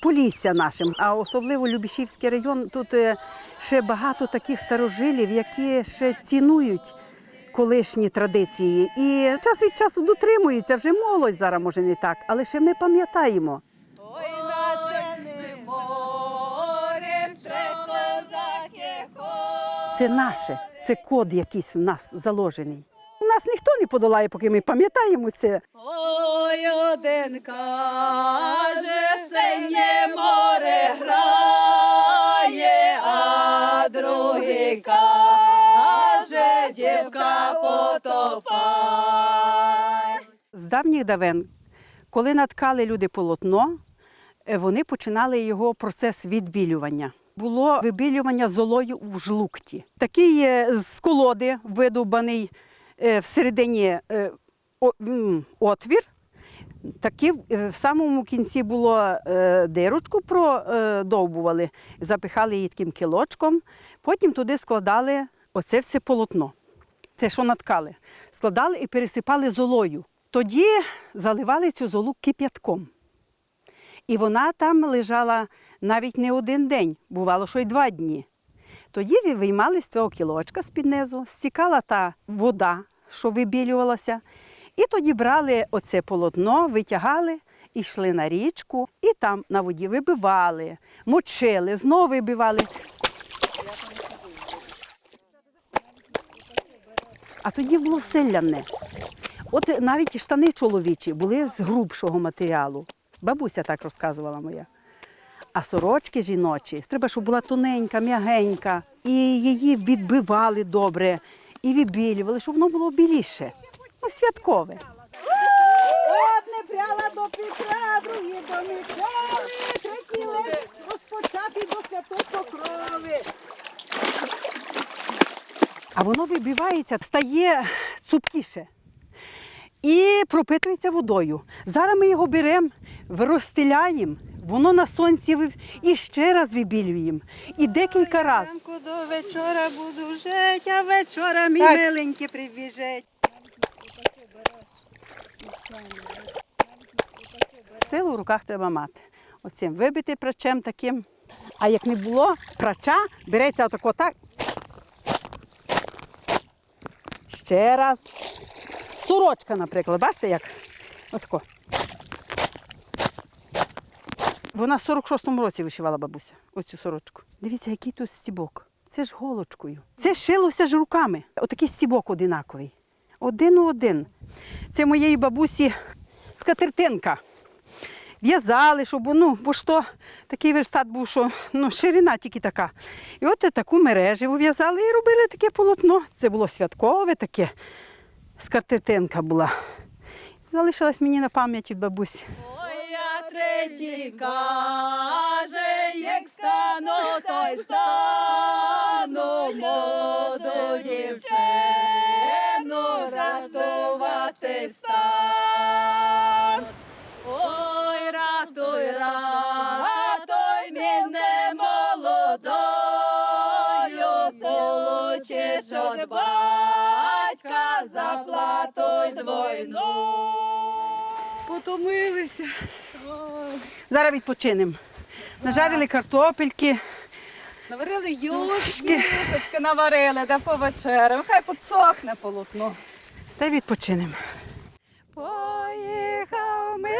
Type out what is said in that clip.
Полісся нашим, а особливо Любішівський район. Тут е, ще багато таких старожилів, які ще цінують колишні традиції. І час від часу дотримуються. Вже молодь зараз може не так, але ще ми пам'ятаємо. Це наше, це код якийсь в нас заложений. У нас ніхто не подолає, поки ми пам'ятаємо це. Ой, один каже, синє море грає, а другий каже, дівка потопай. З давніх давен, коли наткали люди полотно, е, вони починали його процес відбілювання. Було вибілювання золою в жлукті. Такий з колоди видовбаний е, всередині е, отвір. Такі е, в самому кінці було е, дирочку продовбували, запихали її таким кілочком, потім туди складали оце все полотно. Те, що наткали, складали і пересипали золою. Тоді заливали цю золу кип'ятком. І вона там лежала навіть не один день, бувало, що й два дні. Тоді ви- виймали з цього кілочка з-під низу, стікала та вода, що вибілювалася. І тоді брали оце полотно, витягали, і йшли на річку, і там на воді вибивали, мочили, знову вибивали. А тоді було все ляне. От навіть штани чоловічі були з грубшого матеріалу. Бабуся так розказувала моя. А сорочки жіночі, треба, щоб була тоненька, м'ягенька. І її відбивали добре, і вибілювали, щоб воно було біліше. Ну, святкове. Одне пряла до Петра, другі до Миколи, треті лист розпочати до святої покрови. А воно вибивається, стає цупкіше. І пропитується водою. Зараз ми його беремо, розстеляємо, воно на сонці і ще раз вибілюємо. І декілька разів. Ранку до вечора буду жить, а вечора мій Так. миленький прибіжить. Силу в руках треба мати. Оцим вибити прачем таким. А як не було прача, береться отако так. Ще раз. Сорочка, наприклад, бачите як? Отако. Вона в 46-му році вишивала бабуся, оцю сорочку. Дивіться, який тут стібок. Це ж голочкою. Це шилося ж руками. Отакий стібок одинаковий. Один у один. Це моєї бабусі скатертинка. В'язали, щоб ну, бо то такий верстат був, що ну, ширина тільки така. І от таку мережу в'язали і робили таке полотно. Це було святкове таке. Скатертинка була. Залишилась мені на пам'ять від бабусі. Третій каже, як стану, то й стану молоду дівчину рятувати стан. Ой, ратуй, ратуй мене молодою, получиш от батька заплату й двойну. Потомилися. Зараз відпочинемо. Нажарили картопельки. Наварили юшки, юшечки наварили, де повечерям. Хай підсохне полотно. Та й відпочинемо. Поїхав ми